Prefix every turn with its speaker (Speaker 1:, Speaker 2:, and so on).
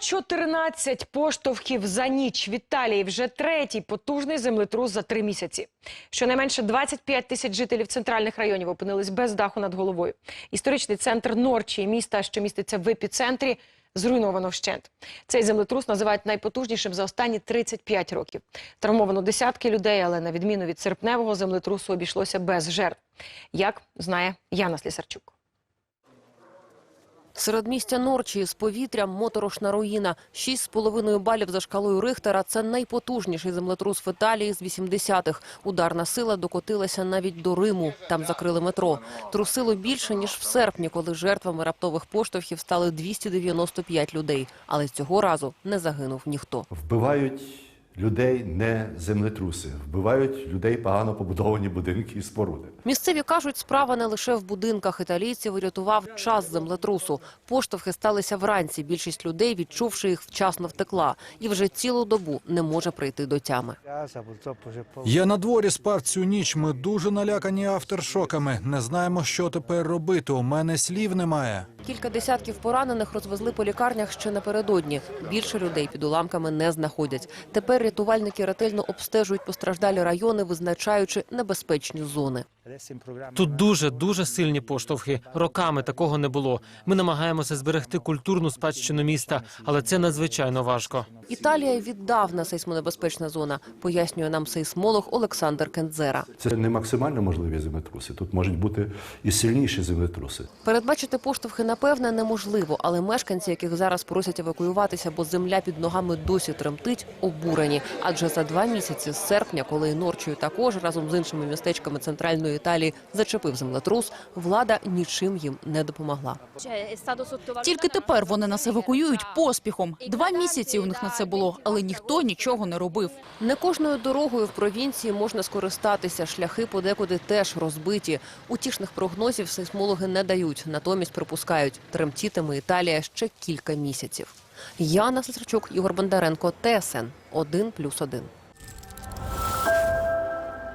Speaker 1: 114 поштовхів за ніч в Італії. Вже третій потужний землетрус за три місяці. Щонайменше 25 тисяч жителів центральних районів опинились без даху над головою. Історичний центр Норчі, міста, що міститься в епіцентрі, зруйновано вщент. Цей землетрус називають найпотужнішим за останні 35 років. Травмовано десятки людей, але на відміну від серпневого землетрусу обійшлося без жертв. Як знає Яна Слісарчук.
Speaker 2: Середмістя Норчі з повітрям моторошна руїна. 6,5 балів за шкалою Рихтера – це найпотужніший землетрус в Італії з 80-х. Ударна сила докотилася навіть до Риму. Там закрили метро. Трусило більше, ніж в серпні, коли жертвами раптових поштовхів стали 295 людей. Але цього разу не загинув ніхто.
Speaker 3: Вбивають людей не землетруси, вбивають людей погано побудовані будинки і споруди.
Speaker 2: Місцеві кажуть, справа не лише в будинках. Італійців врятував час землетрусу. Поштовхи сталися вранці. Більшість людей, відчувши їх, вчасно втекла. І вже цілу добу не може прийти до тями.
Speaker 4: Я на дворі спав цю ніч. Ми дуже налякані авторшоками. Не знаємо, що тепер робити. У мене слів немає.
Speaker 2: Кілька десятків поранених розвезли по лікарнях ще напередодні. Більше людей під уламками не знаходять. Тепер рятувальники ретельно обстежують постраждалі райони, визначаючи небезпечні зони.
Speaker 5: Тут дуже дуже сильні поштовхи. Роками такого не було. Ми намагаємося зберегти культурну спадщину міста, але це надзвичайно важко.
Speaker 2: Італія віддавна сейсмонебезпечна зона, пояснює нам сейсмолог Олександр Кендзера.
Speaker 3: Це не максимально можливі землетруси. Тут можуть бути і сильніші землетруси.
Speaker 2: Передбачити поштовхи напевне неможливо, але мешканці, яких зараз просять евакуюватися, бо земля під ногами досі тремтить, обурені. Адже за два місяці з серпня, коли Норчою також разом з іншими містечками центральної Італії зачепив землетрус, влада нічим їм не допомогла.
Speaker 6: Тільки тепер вони нас евакуюють поспіхом. Два місяці у них на це було, але ніхто нічого не робив.
Speaker 2: Не кожною дорогою в провінції можна скористатися. Шляхи подекуди теж розбиті. Утішних прогнозів сейсмологи не дають. Натомість припускають, тремтітиме Італія ще кілька місяців. Яна Сесарчук, Ігор Бондаренко, ТСН 1+,1.